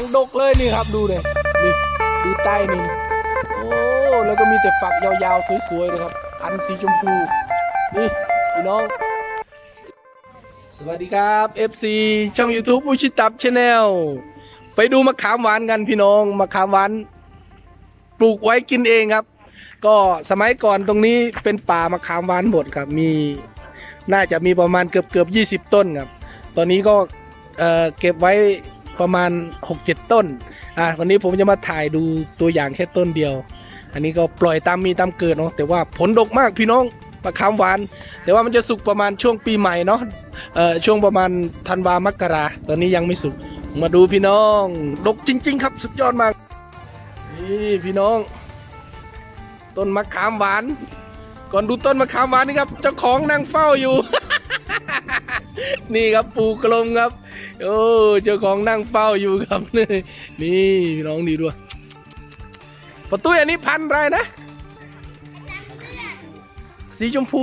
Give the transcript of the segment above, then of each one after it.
ยังดกเลยนี่ครับดูเลยนี่ดูใต้นี่โอ้แล้วก็มีแต่ฝักยาวๆสวยๆเลยครับพันสีชมพูนี่พี่น้อง สวัสดีครับ FC ช่อง YouTube อุชิตับชาแนลไปดูมะขามหวานกันพี่น้องมะขามหวานปลูกไว้กินเองครับ ก็สมัยก่อนตรงนี้เป็นป่ามะขามหวานหมดครับมีน่าจะมีประมาณเกือบเกือบ20 ต้นครับ ตอนนี้ก็เเก็บไว้ ประมาณ 6-7 ต้น อะวันนี้ผมจะมาถ่ายดูตัวอย่างแค่ต้นเดียว อันนี้ก็ปล่อยตามมีตามเกิดเนาะแต่ว่าผลดกมากพี่น้องมะขามหวาน แต่ว่ามันจะสุกประมาณช่วงปีใหม่เนาะเอ่อช่วงประมาณธันวามกราตอนนี้ยังไม่สุกมาดูพี่น้องดกจริง ๆ ครับสุดยอดมากนี่พี่น้อง ต้นมะขามหวาน ก่อนดูต้นมะขามหวานนี่ครับเจ้าของนั่งเฝ้าอยู่ นี่ครับปูกลมครับ โอ้เจ้าของนั่งเฝ้าอยู่ครับนี่นี่น้องดีด้วย ประตูอันนี้พันไรนะ สีชมพู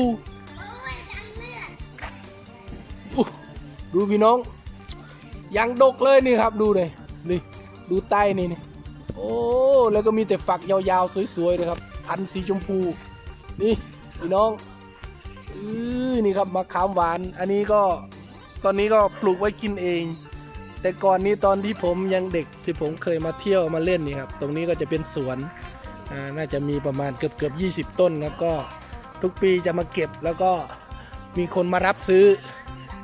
ดูพี่น้อง ยังดกเลยนี่ครับดูเลยนี่ดูใต้นี่นี่โอ้แล้วก็มีแต่ฝักยาวๆสวยๆเลยครับ พันสีชมพู นี่พี่น้องอือนี่ครับมะขามหวาน อันนี้ก็ ตอนนี้ก็ปลูกไว้กินเอง แต่ก่อนนี้ตอนที่ผมยังเด็กที่ผมเคยมาเที่ยวมาเล่นนี่ครับ ตรงนี้ก็จะเป็นสวนน่าจะมีประมาณเกือบเกือบยีต้นครับก็ทุกปีจะมาเก็บแล้วก็มีคนมารับซื้อ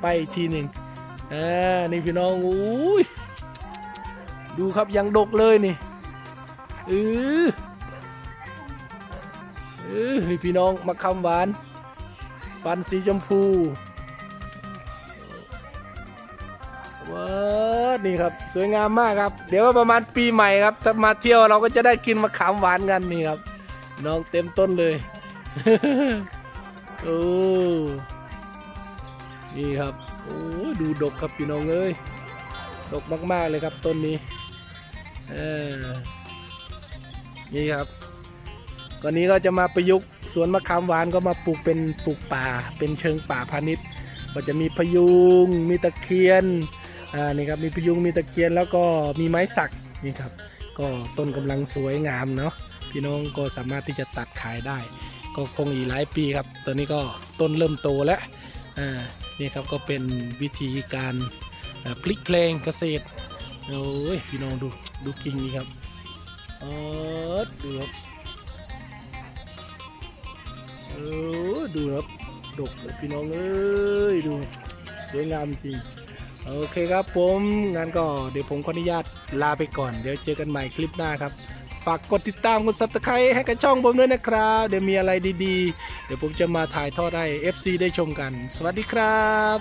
ไปทีหนึ่งอ่านี่พี่น้องอุ้ยดูครับยังดกเลยนี่เออเออนี่พี่น้องมะขามหวานปันสีชมพู ว้าวนี่ครับ สวยงามมากครับ เดี๋ยวว่าประมาณปีใหม่ครับถ้ามาเที่ยวเราก็จะได้กินมะขามหวานกันนี่ครับ น้องเต็มต้นเลยโอ้นี่ครับโอ้ดูดกครับพี่น้องเอ้ยดกมากๆเลยครับต้นนี้เออนี่ครับก่อนนี้ก็จะมาประยุกต์สวนมะขามหวานก็มาปลูกเป็นปลูกป่า เป็นเชิงป่าพาณิชย์ ก็จะมีพยุงมีตะเคียน อ่านี่ครับมีพยุงมีตะเคียนแล้วก็มีไม้สักนี่ครับ ก็ต้นกำลังสวยงามเนาะพี่น้องก็สามารถที่จะตัดขายได้ ก็คงอีกหลายปีครับตอนนี้ก็ต้นเริ่มโตแล้วอ่านี่ครับก็เป็นวิธีการพลิกเพลงเกษตรโอ้ยพี่น้องดูดูกิ่งนี้ครับเออดูครับเออดูครับดกเลยพี่น้องเอ้ยดูสวยงามจริง โอเคครับผมงั้นก็เดี๋ยวผมขออนุญาตลาไปก่อน เดี๋ยวเจอกันใหม่คลิปหน้าครับ ฝากกดติดตามกดซับสไครป์ให้กับช่องผมด้วยนะครับ เดี๋ยวมีอะไรดีๆ เดี๋ยวผมจะมาถ่ายทอดให้ FC ได้ชมกัน สวัสดีครับ